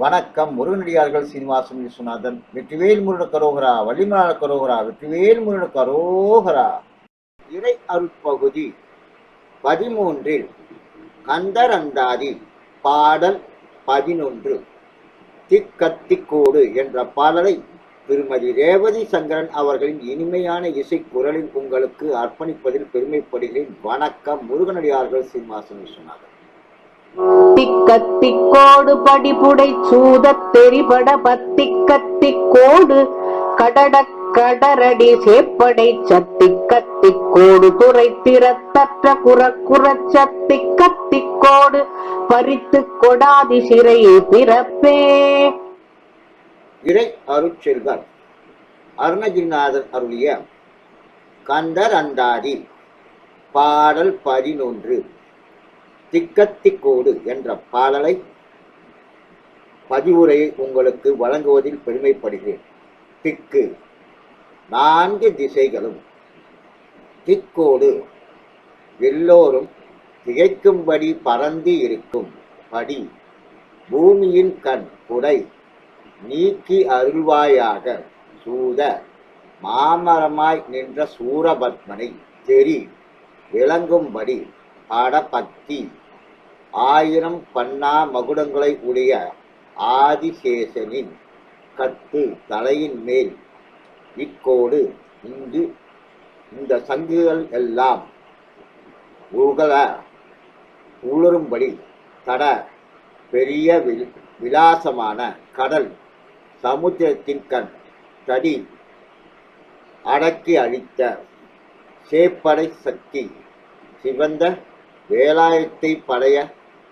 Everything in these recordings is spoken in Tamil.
வணக்கம் முருகனடியார்கள் சீனிவாசன் விஸ்வநாதன் வெற்றிவேல் முருட கரோகரா வள்ளிமலாள கரோகரா வெற்றிவேல் முருட கரோகரா. இறை அருட்பகுதி பதிமூன்றில் கந்தரந்தாதி பாடல் பதினொன்று திக்கத்திக்கோடு என்ற பாடலை திருமதி ரேவதி சங்கரன் அவர்களின் இனிமையான இசை குரலில் உங்களுக்கு அர்ப்பணிப்பதில் பெருமைப்படுகிறேன். வணக்கம் முருகனடியார்கள் சீனிவாசன் விஸ்வநாதன். திக்கத்திக்கோடு படிபுடை சூதத் தெரிபட பத்திக்கத்திக்கோடு கடட கடரடி சேப்படை சத்திக்கத்திக்கோடு துறை திறத்தற்ற குறக்குற சத்திக்கத்திக்கோடு பறித்து கொடாதி சிறை பிறப்பே. இறை அருட்செல்வர் அருணகிரிநாதர் அருளிய கந்தர் அந்தாதி பாடல் பதினொன்று. திக்கத்திக்கோடு என்ற பாடலை பதிவுரையை உங்களுக்கு வழங்குவதில் பெருமைப்படுகிறேன். திக்கு. நான்கு திசைகளும் திக்கோடு எல்லோரும் திகைக்கும்படி பறந்து இருக்கும் படி பூமியின் கண் குடை நீக்கி அருள்வாயாக சூத மாமரமாய் நின்ற சூரபத்மனை தெரி விளங்கும்படி படபக்தி ஆயிரம் பன்னா மகுடங்களை உடைய ஆதிசேஷனின் கத்து தலையின் மேல் இக்கோடு இங்கு இந்த சங்குகள் எல்லாம் உகல உளரும்படி தட பெரிய வில் விலாசமான கடல் சமுத்திரத்தின் கண் தடி அடக்கி அழித்த சேப்படை சக்தி சிவந்த வேலாயத்தை படைய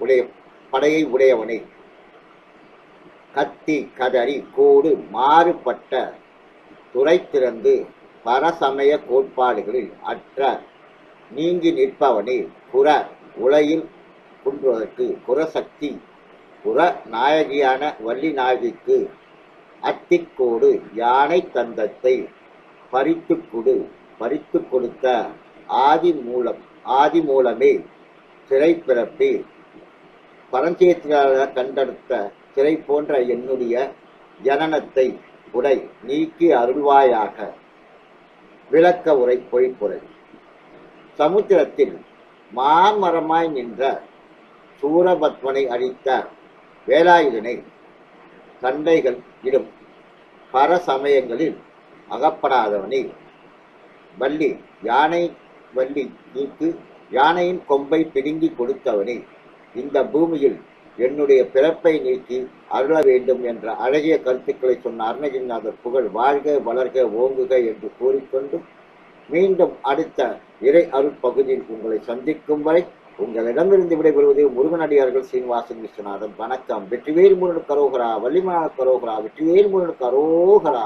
உடைய படையை உடையவனே. கத்தி கதறி கோடு மாறுபட்ட துறை திறந்து பரசமய கோட்பாடுகளில் அற்ற நீங்கி நிற்பவனே புற உலகில் குன்றுவதற்கு புறசக்தி புற நாயகியான வள்ளி நாயகிக்கு அத்திக்கோடு யானை தந்தத்தை பறித்து கொடு பறித்து கொடுத்த ஆதி மூலம் ஆதி மூலமே சிறை பிறப்பி பரஞ்சேத்திராக கண்டெடுத்த சிறை போன்ற என்னுடைய ஜனனத்தை உடை நீக்கி அருள்வாயாக. விளக்க உரை பொழிப்புரை சமுத்திரத்தில் மாமரமாய் நின்ற சூரபத்மனை அழித்த வேலாயுதனை சண்டைகள் இடும். பர சமயங்களில் அகப்படாதவனே. வள்ளி யானை வள்ளி நீக்கு யானையின் கொம்பை பிடுங்கி கொடுத்தவனே. இந்த பூமியில் என்னுடைய பிறப்பை நீக்கி அருள வேண்டும் என்ற அழகிய கருத்துக்களை சொன்ன அருணகிரிநாதர் புகழ் வாழ்க வளர்க ஓங்குக என்று கூறிக்கொண்டு மீண்டும் அடுத்த இறை அருட்பகுதியில் உங்களை சந்திக்கும் வரை உங்களிடமிருந்து விடைபெறுவது முருகனடியார்கள் சீனிவாசன் விஸ்வநாதன். வணக்கம். வெற்றிவேல் முருகன் கரோகரா வள்ளிமலா கரோகரா வெற்றிவேல் முருகன் கரோகரா.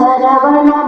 சரவண